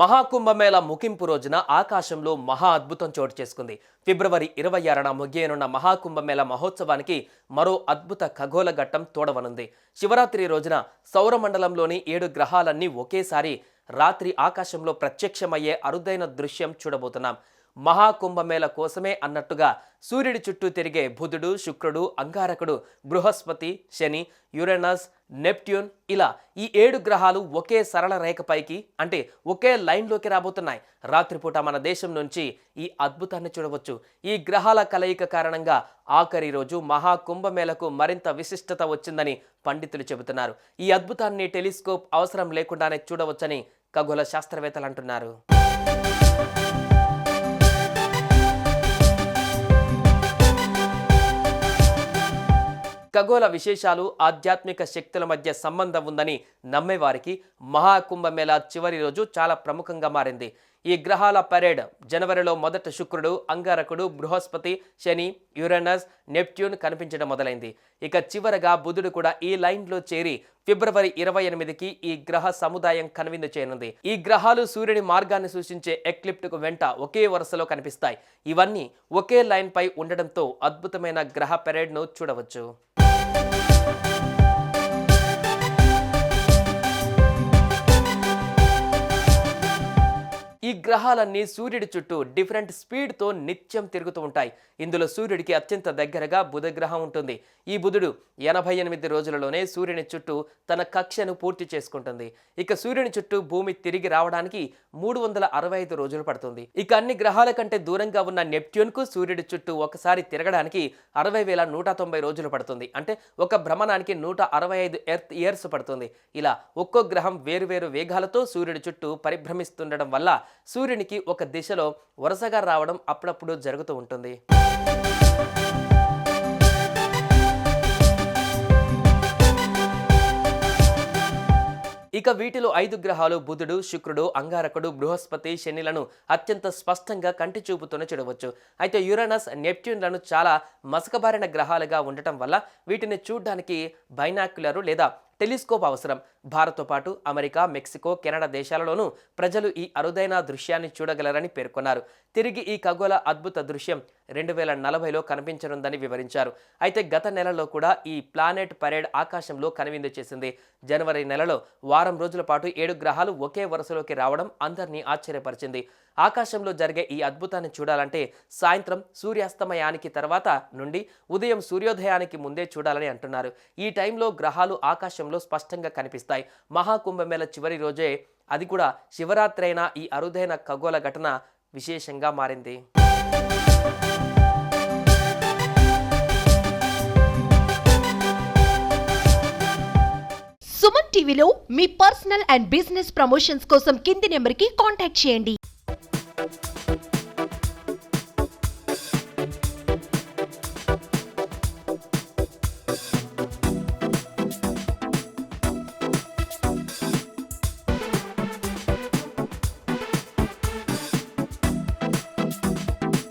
మహాకుంభమేళ ముగింపు రోజున ఆకాశంలో మహా అద్భుతం చోటు చేసుకుంది. ఫిబ్రవరి ఇరవై ఆరున ముగియనున్న మహాకుంభమేళ మహోత్సవానికి మరో అద్భుత ఖగోళ ఘట్టం తోడవనుంది. శివరాత్రి రోజున సౌరమండలంలోని ఏడు గ్రహాలన్నీ ఒకేసారి రాత్రి ఆకాశంలో ప్రత్యక్షమయ్యే అరుదైన దృశ్యం చూడబోతున్నాం. మహాకుంభమేళ కోసమే అన్నట్టుగా సూర్యుడి చుట్టూ తిరిగే బుధుడు శుక్రుడు అంగారకుడు బృహస్పతి శని యురేనస్ నెప్ట్యూన్ ఇలా ఈ ఏడు గ్రహాలు ఒకే సరళ రేఖపైకి అంటే ఒకే లైన్లోకి రాబోతున్నాయి. రాత్రిపూట మన దేశం నుంచి ఈ అద్భుతాన్ని చూడవచ్చు. ఈ గ్రహాల కలయిక కారణంగా ఆఖరి రోజు మహాకుంభమేళకు మరింత విశిష్టత వచ్చిందని పండితులు చెబుతున్నారు. ఈ అద్భుతాన్ని టెలిస్కోప్ అవసరం లేకుండానే చూడవచ్చని ఖగోళ శాస్త్రవేత్తలు అంటున్నారు. ఖగోళ విశేషాలు ఆధ్యాత్మిక శక్తుల మధ్య సంబంధం ఉందని నమ్మేవారికి మహాకుంభమేళా చివరి రోజు చాలా ప్రముఖంగా మారింది. ఈ గ్రహాల పరేడ్ జనవరిలో మొదట శుక్రుడు అంగారకుడు బృహస్పతి శని యురేనస్ నెప్ట్యూన్ కనిపించడం మొదలైంది. ఇక చివరగా బుధుడు కూడా ఈ లైన్లో చేరి ఫిబ్రవరి ఇరవై ఎనిమిదికి ఈ గ్రహ సముదాయం కనువిందు చేయనుంది. ఈ గ్రహాలు సూర్యుని మార్గాన్ని సూచించే ఎక్లిప్ట్కు వెంట ఒకే వరుసలో కనిపిస్తాయి. ఇవన్నీ ఒకే లైన్పై ఉండడంతో అద్భుతమైన గ్రహ పెరేడ్ను చూడవచ్చు. ఈ గ్రహాలన్నీ సూర్యుడి చుట్టూ డిఫరెంట్ స్పీడ్తో నిత్యం తిరుగుతూ ఉంటాయి. ఇందులో సూర్యుడికి అత్యంత దగ్గరగా బుధ గ్రహం ఉంటుంది. ఈ బుధుడు ఎనభై ఎనిమిది రోజులలోనే సూర్యుని చుట్టూ తన కక్షను పూర్తి చేసుకుంటుంది. ఇక సూర్యుని చుట్టూ భూమి తిరిగి రావడానికి మూడు వందల అరవై ఐదు రోజులు పడుతుంది. ఇక అన్ని గ్రహాల కంటే దూరంగా ఉన్న నెప్ట్యూన్కు సూర్యుడి చుట్టూ ఒకసారి తిరగడానికి అరవై వేల నూట తొంభై రోజులు పడుతుంది. అంటే ఒక భ్రమణానికి నూట అరవై ఐదు ఎర్త్ ఇయర్స్ పడుతుంది. ఇలా ఒక్కో గ్రహం వేరువేరు వేగాలతో సూర్యుడి చుట్టూ పరిభ్రమిస్తుండడం వల్ల సూర్యునికి ఒక దిశలో వరుసగా రావడం అప్పుడప్పుడు జరుగుతూ ఉంటుంది. ఇక వీటిలో ఐదు గ్రహాలు బుధుడు శుక్రుడు అంగారకుడు బృహస్పతి శనిలను అత్యంత స్పష్టంగా కంటి చూపుతోనే చూడవచ్చు. అయితే యురేనస్ నెప్ట్యూన్లను చాలా మసకబారిన గ్రహాలుగా ఉండటం వల్ల వీటిని చూడడానికి బైనాక్యులరు లేదా టెలిస్కోప్ అవసరం. భారత్తో పాటు అమెరికా మెక్సికో కెనడా దేశాలలోనూ ప్రజలు ఈ అరుదైన దృశ్యాన్ని చూడగలరని పేర్కొన్నారు. తిరిగి ఈ ఖగోళ అద్భుత దృశ్యం రెండు వేల నలభైలో కనిపించనుందని వివరించారు. అయితే గత నెలలో కూడా ఈ ప్లానెట్ పరేడ్ ఆకాశంలో కనువిందు చేసింది. జనవరి నెలలో వారం రోజుల పాటు ఏడు గ్రహాలు ఒకే వరుసలోకి రావడం అందరినీ ఆశ్చర్యపరిచింది. ఆకాశంలో జరిగే ఈ అద్భుతాన్ని చూడాలంటే సాయంత్రం సూర్యాస్తమయానికి తర్వాత నుండి ఉదయం సూర్యోదయానికి ముందే చూడాలని అంటున్నారు. ఈ టైంలో గ్రహాలు ఆకాశంలో స్పష్టంగా కనిపిస్తాయి. మహాకుంభమేళ చివరి రోజే అది కూడా శివరాత్రి అయిన ఈ అరుదైన ఖగోళ ఘటన విశేషంగా మారింది. సుమన్ టీవీలో మీ పర్సనల్ అండ్ బిజినెస్ ప్రమోషన్స్ కోసం కింది నెంబర్కి కాంటాక్ట్ చేయండి. thank you